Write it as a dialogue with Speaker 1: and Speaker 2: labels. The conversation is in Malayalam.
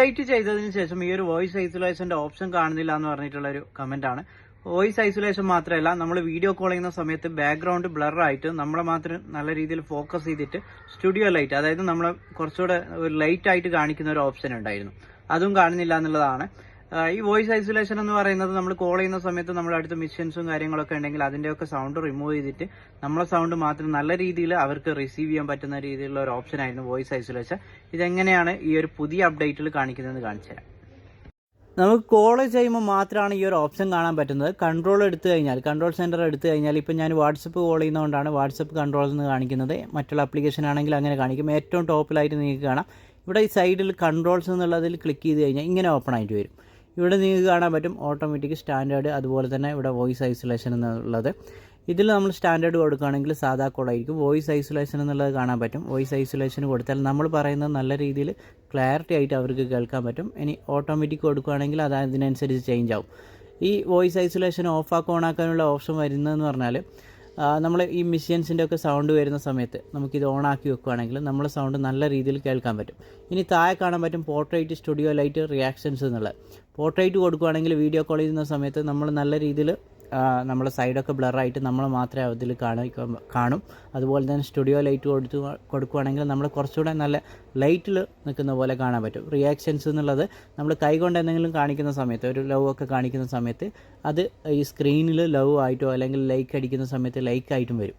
Speaker 1: അപ്ഡേറ്റ് ചെയ്തതിന് ശേഷം ഈ ഒരു വോയിസ് ഐസൊലേഷന്റെ ഓപ്ഷൻ കാണുന്നില്ല എന്ന് പറഞ്ഞിട്ടുള്ള ഒരു കമന്റ് ആണ്. വോയിസ് ഐസൊലേഷൻ മാത്രമല്ല നമ്മൾ വീഡിയോ കോൾ ചെയ്യുന്ന സമയത്ത് ബാക്ക്ഗ്രൗണ്ട് ബ്ലർ ആയിട്ട് നമ്മളെ മാത്രം നല്ല രീതിയിൽ ഫോക്കസ് ചെയ്തിട്ട് സ്റ്റുഡിയോ ലൈറ്റ് അതായത് നമ്മളെ കുറച്ചുകൂടെ ഒരു ലൈറ്റ് ആയിട്ട് കാണിക്കുന്ന ഒരു ഓപ്ഷൻ ഉണ്ടായിരുന്നു. അതും കാണുന്നില്ല എന്നുള്ളതാണ്. ഈ വോയിസ് ഐസൊലേഷൻ എന്ന് പറയുന്നത് നമ്മൾ കോൾ ചെയ്യുന്ന സമയത്ത് നമ്മുടെ അടുത്ത് മിഷൻസും കാര്യങ്ങളൊക്കെ ഉണ്ടെങ്കിൽ അതിന്റെയൊക്കെ സൗണ്ട് റിമൂവ് ചെയ്തിട്ട് നമ്മളെ സൗണ്ട് മാത്രം നല്ല രീതിയിൽ അവർക്ക് റിസീവ് ചെയ്യാൻ പറ്റുന്ന രീതിയിലുള്ള ഒരു ഓപ്ഷൻ ആയിരുന്നു വോയിസ് ഐസൊലേഷൻ. ഇതെങ്ങനെയാണ് ഈ ഒരു പുതിയ അപ്ഡേറ്റിൽ കാണിക്കുന്നതെന്ന് കാണിച്ചു നമുക്ക് കോൾ ചെയ്യുമ്പോൾ മാത്രമാണ് ഈ ഒരു ഓപ്ഷൻ കാണാൻ പറ്റുന്നത്. കൺട്രോൾ എടുത്തു കഴിഞ്ഞാൽ കൺട്രോൾ സെന്റർ എടുത്തു കഴിഞ്ഞാൽ ഇപ്പം ഞാൻ വാട്സപ്പ് കോൾ ചെയ്യുന്നതുകൊണ്ടാണ് വാട്സപ്പ് കൺട്രോൾ എന്ന് കാണിക്കുന്നത്. മറ്റുള്ള ആപ്ലിക്കേഷൻ ആണെങ്കിൽ അങ്ങനെ കാണിക്കും. ഏറ്റവും ടോപ്പിലായിട്ട് നിങ്ങൾക്ക് കാണാം. ഇവിടെ ഈ സൈഡിൽ കൺട്രോൾസ് എന്നുള്ളതിൽ ക്ലിക്ക് ചെയ്ത് കഴിഞ്ഞാൽ ഇങ്ങനെ ഓപ്പൺ ആയിട്ട് വരും. ഇവിടെ നിങ്ങൾക്ക് കാണാൻ പറ്റും ഓട്ടോമാറ്റിക് സ്റ്റാൻഡേർഡ് അതുപോലെ തന്നെ ഇവിടെ വോയിസ് ഐസൊലേഷൻ എന്നുള്ളത്. ഇതിൽ നമ്മൾ സ്റ്റാൻഡേർഡ് കൊടുക്കുകയാണെങ്കിൽ സാധാ കോഡായിരിക്കും വോയിസ് ഐസൊലേഷൻ എന്നുള്ളത് കാണാൻ പറ്റും. വോയിസ് ഐസൊലേഷൻ കൊടുത്താൽ നമ്മൾ പറയുന്നത് നല്ല രീതിയിൽ ക്ലാരിറ്റി ആയിട്ട് അവർക്ക് കേൾക്കാൻ പറ്റും. ഇനി ഓട്ടോമാറ്റിക് കൊടുക്കുകയാണെങ്കിൽ അത് അതിനനുസരിച്ച് ചേഞ്ച് ആവും. ഈ വോയിസ് ഐസൊലേഷൻ ഓഫ് ആക്കി ഓൺ ആക്കാനുള്ള ഓപ്ഷൻ വരുന്നതെന്ന് പറഞ്ഞാൽ നമ്മൾ ഈ മിഷ്യൻസിന്റെ ഒക്കെ സൗണ്ട് വരുന്ന സമയത്ത് നമുക്കിത് ഓൺ ആക്കി വെക്കുകയാണെങ്കിൽ നമ്മളെ സൗണ്ട് നല്ല രീതിയിൽ കേൾക്കാൻ പറ്റും. ഇനി താഴെ കാണാൻ പറ്റും പോർട്രേറ്റ് സ്റ്റുഡിയോ ലൈറ്റ് റിയാക്ഷൻസ് എന്നുള്ളത്. പോർട്രേറ്റ് കൊടുക്കുകയാണെങ്കിൽ വീഡിയോ കോൾ ചെയ്യുന്ന സമയത്ത് നമ്മൾ നല്ല രീതിയിൽ നമ്മളെ സൈഡൊക്കെ ബ്ലറായിട്ട് നമ്മൾ മാത്രമേ അതിൽ കാണ കാണും. അതുപോലെ തന്നെ സ്റ്റുഡിയോ ലൈറ്റ് കൊടുത്ത് കൊടുക്കുകയാണെങ്കിൽ നമ്മൾ കുറച്ചുകൂടെ നല്ല ലൈറ്റിൽ നിൽക്കുന്ന പോലെ കാണാൻ പറ്റും. റിയാക്ഷൻസ് എന്നുള്ളത് നമ്മൾ കൈകൊണ്ട് എന്തെങ്കിലും കാണിക്കുന്ന സമയത്ത് ഒരു ലവ് ഒക്കെ കാണിക്കുന്ന സമയത്ത് അത് ഈ സ്ക്രീനിൽ ലവ് ആയിട്ടോ അല്ലെങ്കിൽ ലൈക്ക് അടിക്കുന്ന സമയത്ത് ലൈക്ക് ആയിട്ടും വരും.